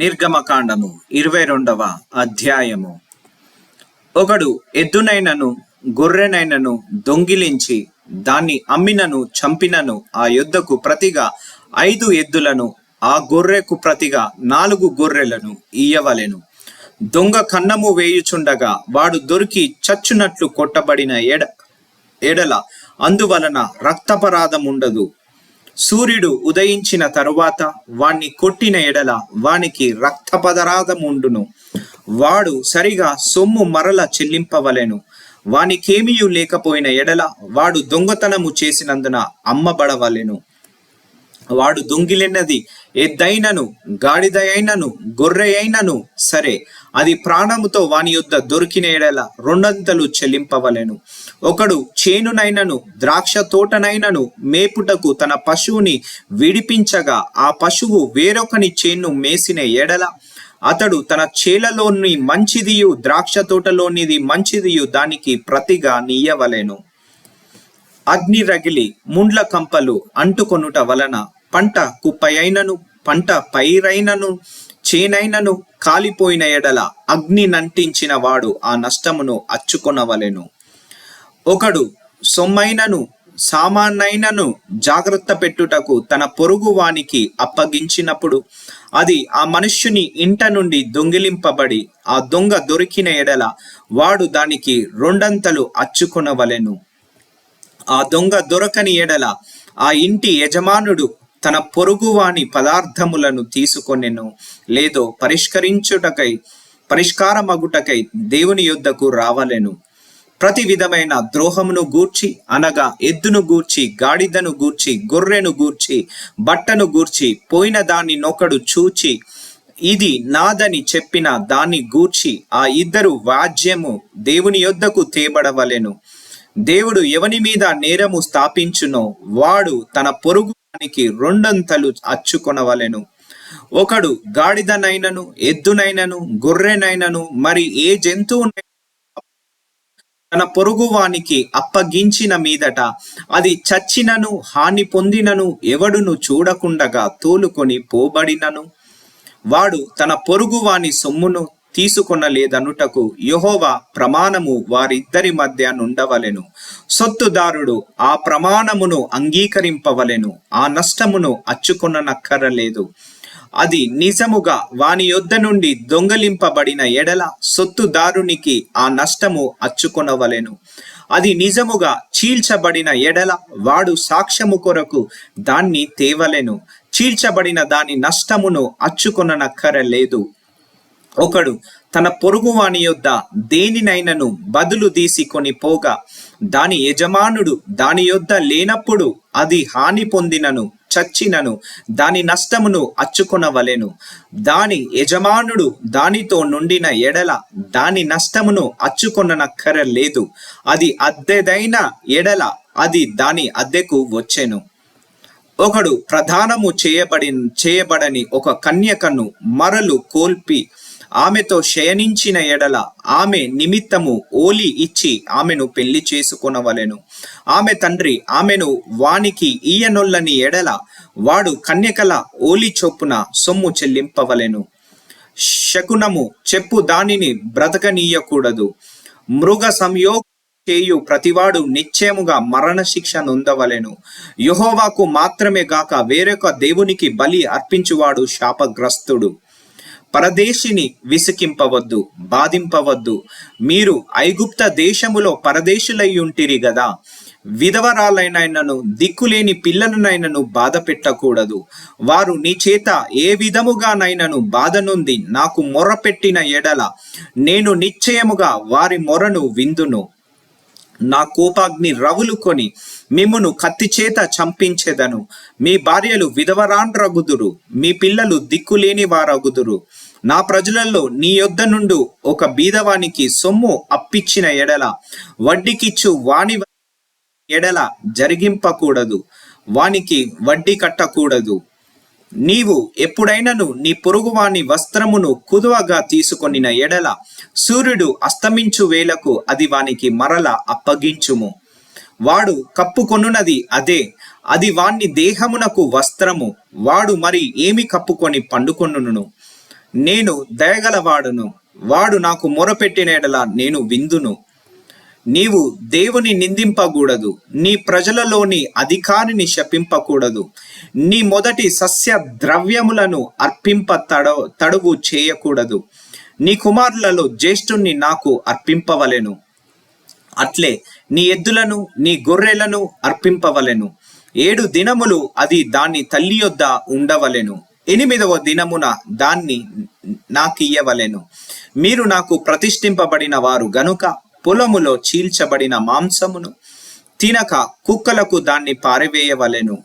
నిర్గమకాండము ఇరవై రెండవ అధ్యాయము. ఒకడు ఎద్దునైనను గొర్రెనైనను దొంగిలించి దాన్ని అమ్మినను చంపినను ఆ యొద్దకు ప్రతిగా ఐదు ఎద్దులను ఆ గొర్రెకు ప్రతిగా నాలుగు గొర్రెలను ఇయ్యవలెను. దొంగ కన్నము వేయుచుండగా వాడు దొరికి చచ్చునట్లు కొట్టబడిన ఎడ ఎడల. అందువలన రక్తపరాధం ఉండదు సూర్యుడు ఉదయించిన తరువాత వాణ్ణి కొట్టిన ఎడల వానికి రక్తపదరాధముండును వాడు సరిగా సొమ్ము మరల చెల్లింపవలెను. వానికేమియు లేకపోయిన ఎడల వాడు దొంగతనము చేసినందున అమ్మబడవలెను. వాడు దొంగిలినది. ఎద్దైనను గాడిద అయినను గొర్రె అయినను సరే. అది ప్రాణముతో వాని యొద్ద దొరికిన ఎడల రెండంతలు చెల్లింపవలెను. ఒకడు చేనునైనను ద్రాక్ష తోటనైనను మేపుటకు తన పశువుని విడిపించగా ఆ పశువు వేరొకని చేను మేసిన ఎడల అతడు తన చేలలోని మంచిదియు ద్రాక్ష తోటలోనిది మంచిదియు దానికి ప్రతిగా నీయవలెను. అగ్ని రగిలి ముండ్ల కంపలు అంటుకొనుట వలన పంట కుప్పయైనను పంట పైరైనను చేనైనను కాలిపోయిన ఎడల అగ్ని నంటించిన వాడు ఆ నష్టమును అచ్చుకొనవలెను. ఒకడు సొమ్మైనను సామాన్నైనను జాగ్రత్త పెట్టుటకు తన పొరుగు వానికి అప్పగించినప్పుడు అది ఆ మనుష్యుని ఇంట నుండి దొంగిలింపబడి ఆ దొంగ దొరికిన ఎడల వాడు దానికి రెండంతలు అచ్చుకొనవలెను. ఆ దొంగ దొరకని ఎడల ఆ ఇంటి యజమానుడు తన పొరుగువాని పదార్థములను తీసుకొనెను. లేదో పరిష్కరించుటకై పరిష్కారమగుటకై దేవుని యొద్దకు రావలెను. ప్రతి విధమైన ద్రోహమును గూర్చి అనగా ఎద్దును గూర్చి గాడిదను గూర్చి గొర్రెను గూర్చి బట్టను గూర్చి పోయిన దాన్ని నొకడు చూచి ఇది నాదని చెప్పిన దాన్ని గూర్చి ఆ ఇద్దరు వాజ్యము దేవుని యొద్దకు తేబడవలెను. దేవుడు ఎవని మీద నేరము స్థాపించునో వాడు తన పొరుగు పొరుగునికి రెండంతలు అచ్చుకొనవలెను. ఒకడు గాడిదనైనను ఎద్దునైనను గొర్రెనైనను మరి ఏ జంతువునైనా తన పొరుగువానికి అప్పగించిన మీదట అది చచ్చినను హాని పొందినను ఎవడును చూడకుండగా తోలుకొని పోబడినను. వాడు తన పొరుగువాని సొమ్మును తీసుకొనలేదనుటకు యెహోవా ప్రమాణము వారిద్దరి మధ్య నుండవలెను. సొత్తుదారుడు ఆ ప్రమాణమును అంగీకరింపవలెను. ఆ నష్టమును అచ్చుకొననక్కరలేదు. అది నిజముగా వాని యొద్ద నుండి దొంగలింపబడిన ఎడల సొత్తుదారునికి ఆ నష్టము అచ్చుకొనవలెను. అది నిజముగా చీల్చబడిన ఎడల వాడు సాక్ష్యము కొరకు దాన్ని తేవలెను. చీల్చబడిన దాని నష్టమును అచ్చుకొననక్కరలేదు. ఒకడు తన పొరుగువాని యొద్ద దేనినైనను బదులు తీసుకొని పోగా దాని యజమానుడు దాని యొద్ద లేనప్పుడు అది హాని పొందినను చచ్చినను దాని నష్టమును అచ్చుకొనవలెను. దాని యజమానుడు దానితో నుండిన ఎడల దాని నష్టమును అచ్చుకొననక్కరలేదు. అది అద్దెదైన ఎడల అది దాని అద్దెకు వచ్చెను. ఒకడు ప్రధానము చేయబడి చేయబడని ఒక కన్యకను మరలు కోల్పి ఆమెతో శయనించిన ఎడల ఆమె నిమిత్తము ఓలి ఇచ్చి ఆమెను పెళ్ళి చేసుకొనవలెను. ఆమె తండ్రి ఆమెను వానికి ఈయనొల్లని ఎడల వాడు కన్యకల ఓలి చొప్పున సొమ్ము చెల్లింపవలెను. శకునము చెప్పు దానిని బ్రతకనీయకూడదు. మృగ సంయోగ చేయు ప్రతివాడు నిశ్చయముగా మరణ శిక్ష నొందవలెను. యహోవాకు మాత్రమే గాక వేరొక దేవునికి బలి అర్పించువాడు శాపగ్రస్తుడు. పరదేశిని విసికింపవద్దు బాధింపవద్దు. మీరు ఐగుప్త దేశములో పరదేశులై ఉంటిరి గదా. విధవరాలైనను దిక్కులేని పిల్లలనైనను బాధ పెట్టకూడదు. వారు నీ చేత ఏ విధముగానైనను బాధ నొంది నాకు మొర్రపెట్టిన ఎడల నేను నిశ్చయముగా వారి మొరను విందును. నా కోపాగ్ని రవులు కొని మిమ్మును కత్తి చేత చంపించెదను. మీ భార్యలు విధవరాండ్రగుదురు మీ పిల్లలు దిక్కులేని వారగుదురు. నా ప్రజలలో నీ యొద్ద నుండు ఒక బీదవానికి సొమ్ము అప్పిచ్చిన ఎడల వడ్డీకిచ్చు వాని ఎడల జరిగింపకూడదు. వానికి వడ్డీ కట్టకూడదు. నీవు ఎప్పుడైనను నీ పొరుగువాని వస్త్రమును కుదువగా తీసుకొనిన ఎడల సూర్యుడు అస్తమించు వేలకు అది వానికి మరల అప్పగించుము. వాడు కప్పుకొనున్నది అదే అది వాణ్ణి దేహమునకు వస్త్రము వాడు మరి ఏమి కప్పుకొని పండుకొనును నేను దయగలవాడును వాడు నాకు మొరపెట్టిన ఎడల నేను విందును. నీవు దేవుని నిందింపకూడదు నీ ప్రజలలోని అధికారిని శపింపకూడదు. నీ మొదటి సస్య ద్రవ్యములను అర్పింప తడ తడువు చేయకూడదు. నీ కుమారులలో జ్యేష్ఠుణ్ణి నాకు అర్పింపవలెను. అట్లే నీ ఎద్దులను నీ గొర్రెలను అర్పింపవలెను. ఏడు దినములు అది దాని తల్లి యొద్ద ఉండవలెను. ఎనిమిదవ దినమున దాన్ని నాకియ్యవలెను. మీరు నాకు ప్రతిష్ఠింపబడిన వారు గనుక పొలములో చీల్చబడిన మాంసమును తినక కుక్కలకు దాన్ని పారివేయవలెను.